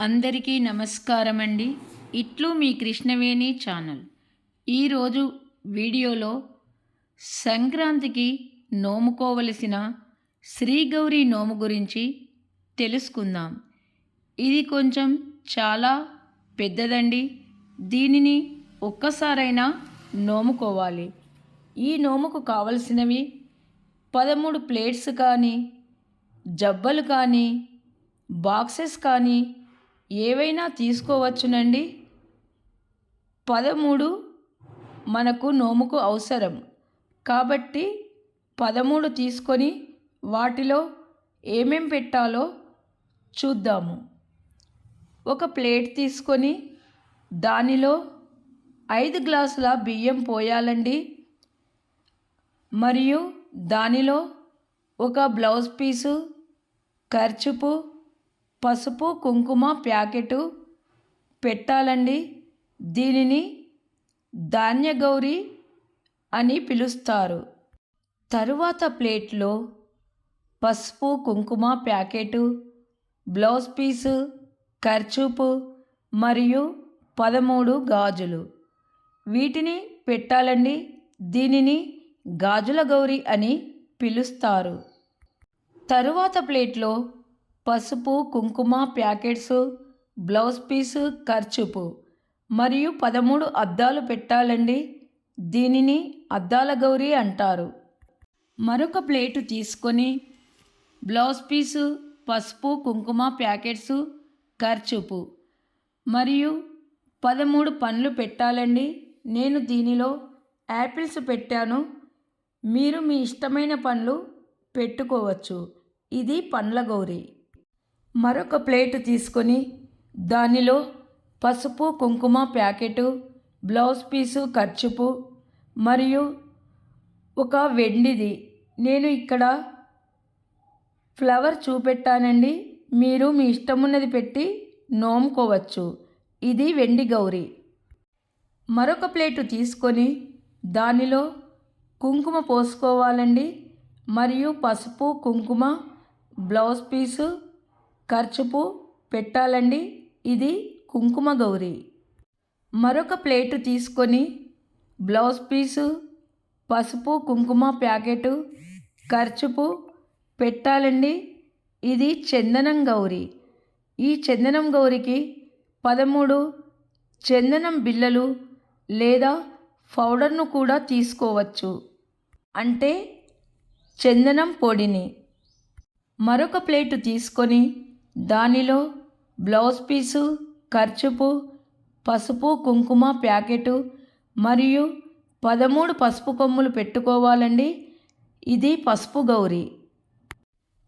అందరికీ నమస్కారం అండి ఇట్లు మీ కృష్ణవేణి ఛానల్. ఈరోజు వీడియోలో సంక్రాంతికి నోముకోవలసిన శ్రీగౌరి నోము గురించి తెలుసుకుందాం. ఇది కొంచెం చాలా పెద్దదండి. దీనిని ఒక్కసారైనా నోముకోవాలి. ఈ నోముకు కావలసినవి పదమూడు ప్లేట్స్ కానీ జబ్బలు కానీ బాక్సెస్ కానీ ఏవైనా తీసుకోవచ్చునండి. పదమూడు మనకు నోముకు అవసరం. కాబట్టి పదమూడు తీసుకొని వాటిలో ఏమేం పెట్టాలో చూద్దాము. ఒక ప్లేట్ తీసుకొని దానిలో ఐదు గ్లాసుల బియ్యం పోయాలండి. మరియు దానిలో ఒక బ్లౌజ్ పీసు ఖర్చుపు పసుపు కుంకుమ ప్యాకెటు పెట్టాలండి. దీనిని ధాన్యగౌరి అని పిలుస్తారు. తరువాత ప్లేట్లో పసుపు కుంకుమ ప్యాకెటు బ్లౌజ్ పీసు ఖర్చూపు మరియు పదమూడు గాజులు. వీటిని పెట్టాలండి. దీనిని గాజుల గౌరి అని పిలుస్తారు. తరువాత ప్లేట్లో పసుపు కుంకుమ ప్యాకెట్స్ బ్లౌజ్ పీసు ఖర్చుపు. మరియు పదమూడు అద్దాలు పెట్టాలండి. దీనిని అద్దాల గౌరీ అంటారు. మరొక ప్లేటు తీసుకొని బ్లౌజ్ పీసు పసుపు కుంకుమ ప్యాకెట్స్ ఖర్చుపు. మరియు పదమూడు పండ్లు పెట్టాలండి. నేను దీనిలో యాపిల్స్ పెట్టాను. మీరు మీ ఇష్టమైన పండ్లు పెట్టుకోవచ్చు. ఇది పండ్ల గౌరి. మరొక ప్లేటు తీసుకొని దానిలో పసుపు కుంకుమ ప్యాకెటు బ్లౌజ్ పీసు ఖర్చుపు మరియు ఒక వెండిది. నేను ఇక్కడ ఫ్లవర్ చూపెట్టానండి. మీరు మీ ఇష్టమున్నది పెట్టి నోముకోవచ్చు. ఇది వెండి గౌరి. మరొక ప్లేటు తీసుకొని దానిలో కుంకుమ పోసుకోవాలండి. మరియు పసుపు కుంకుమ బ్లౌజ్ పీసు ఖర్చుపు పెట్టాలండి. ఇది కుంకుమ గౌరి. మరొక ప్లేటు తీసుకొని బ్లౌజ్ పీసు పసుపు కుంకుమ ప్యాకెటు ఖర్చుపు పెట్టాలండి. ఇది చందనం గౌరి. ఈ చందనం గౌరికి పదమూడు చందనం బిళ్ళలు లేదా పౌడర్ను కూడా తీసుకోవచ్చు. అంటే చందనం పొడిని. మరొక ప్లేటు తీసుకొని దానిలో బ్లౌజ్ పీసు ఖర్చుపు పసుపు కుంకుమ ప్యాకెటు మరియు పదమూడు పసుపు కొమ్ములు పెట్టుకోవాలండి. ఇది పసుపు గౌరి.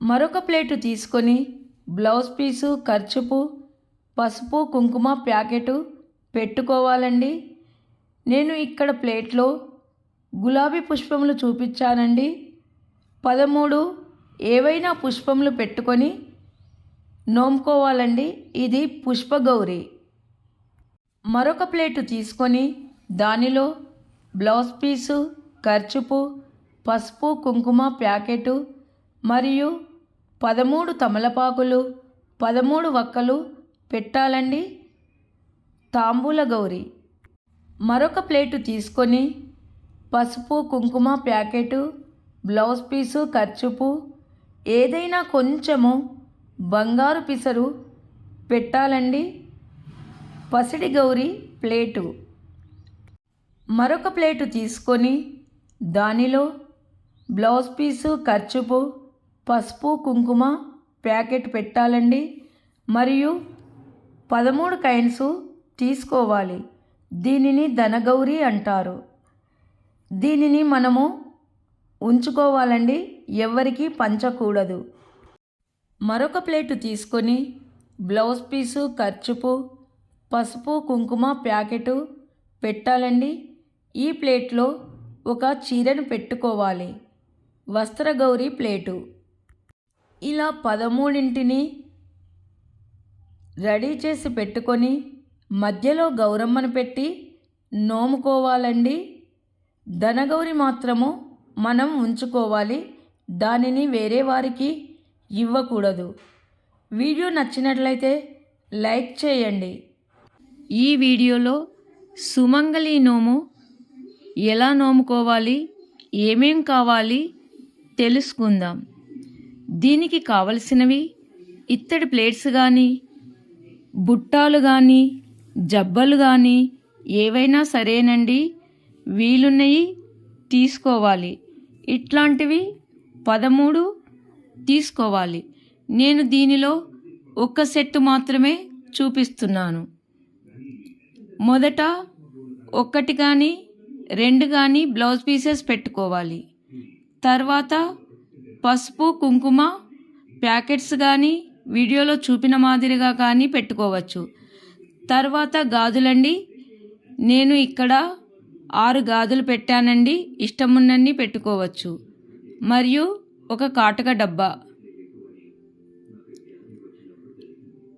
మరొక ప్లేటు తీసుకొని బ్లౌజ్ పీసు ఖర్చుపు పసుపు కుంకుమ ప్యాకెటు పెట్టుకోవాలండి. నేను ఇక్కడ ప్లేట్లో గులాబీ పుష్పములు చూపించానండి. పదమూడు ఏవైనా పుష్పములు పెట్టుకొని నోముకోవాలండి. ఇది పుష్పగౌరి. మరొక ప్లేటు తీసుకొని దానిలో బ్లౌజ్ పీసు ఖర్చుపు పసుపు కుంకుమ ప్యాకెటు మరియు పదమూడు తమలపాకులు పదమూడు వక్కలు పెట్టాలండి. తాంబూల గౌరి. మరొక ప్లేటు తీసుకొని పసుపు కుంకుమ ప్యాకెటు బ్లౌజ్ పీసు ఖర్చుపు ఏదైనా కొంచెము బంగారు పిసరు పెట్టాలండి. పసిడి గౌరి ప్లేటు. మరొక ప్లేటు తీసుకొని దానిలో బ్లౌజ్ పీసు ఖర్చుపు పసుపు కుంకుమ ప్యాకెట్ పెట్టాలండి. మరియు పదమూడు కైన్స్ తీసుకోవాలి. దీనిని ధనగౌరి అంటారు. దీనిని మనము ఉంచుకోవాలండి. ఎవరికి పంచకూడదు. మరొక ప్లేటు తీసుకొని బ్లౌజ్ పీసు ఖర్చుపు పసుపు కుంకుమ ప్యాకెటు పెట్టాలండి. ఈ ప్లేట్లో ఒక చీరను పెట్టుకోవాలి. వస్త్రగౌరి ప్లేటు. ఇలా పదమూడింటిని రెడీ చేసి పెట్టుకొని మధ్యలో గౌరమ్మను పెట్టి నోముకోవాలండి. ధనగౌరి మాత్రము మనం ఉంచుకోవాలి. దానిని వేరే వారికి ఇవ్వకూడదు. వీడియో నచ్చినట్లయితే లైక్ చేయండి. ఈ వీడియోలో సుమంగళి నోము ఎలా నోముకోవాలి ఏమేం కావాలి తెలుసుకుందాం. దీనికి కావలసినవి ఇత్తడి ప్లేట్స్ కానీ బుట్టాలు కానీ జబ్బలు కానీ ఏవైనా సరేనండి. వీలున్నవి తీసుకోవాలి. ఇట్లాంటివి పదమూడు తీసుకోవాలి. నేను దీనిలో ఒక సెట్ మాత్రమే చూపిస్తున్నాను. మొదట ఒక్కటి కానీ రెండు కానీ బ్లౌజ్ పీసెస్ పెట్టుకోవాలి. తర్వాత పసుపు కుంకుమ ప్యాకెట్స్ కానీ వీడియోలో చూపిన మాదిరిగా కానీ పెట్టుకోవచ్చు. తర్వాత గాజులండి. నేను ఇక్కడ ఆరు గాజులు పెట్టానండి. ఇష్టమున్నన్ని పెట్టుకోవచ్చు. మరియు ఒక కాటక డబ్బా.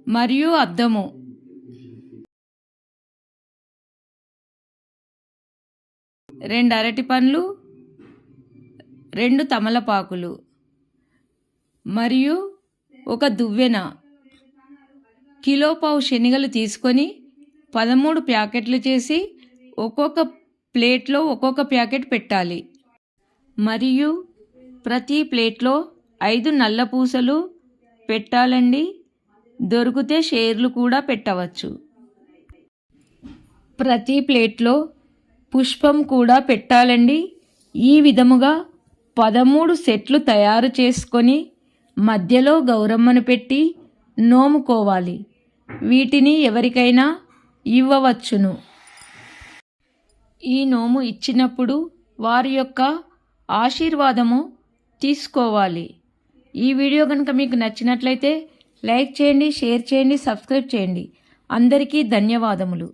మరియు అద్దము. రెండు అరటి పండ్లు. రెండు తమలపాకులు. మరియు ఒక దువ్వెన. కిలో పావు శనగలు తీసుకొని పదమూడు ప్యాకెట్లు చేసి ఒక్కొక్క ప్లేట్లో ఒక్కొక్క ప్యాకెట్ పెట్టాలి. మరియు ప్రతి ప్లేట్లో ఐదు నల్ల పూసలు పెట్టాలండి. దొరికితే షేర్లు కూడా పెట్టవచ్చు. ప్రతి ప్లేట్లో పుష్పం కూడా పెట్టాలండి. ఈ విధముగా పదమూడు సెట్లు తయారు చేసుకొని మధ్యలో గౌరమ్మను పెట్టి నోముకోవాలి. వీటిని ఎవరికైనా ఇవ్వవచ్చును. ఈ నోము ఇచ్చినప్పుడు వారి యొక్క ఆశీర్వాదము తీసుకోవాలి. ఈ వీడియో కనుక మీకు నచ్చినట్లయితే లైక్ చేయండి షేర్ చేయండి సబ్స్క్రైబ్ చేయండి. అందరికీ ధన్యవాదములు.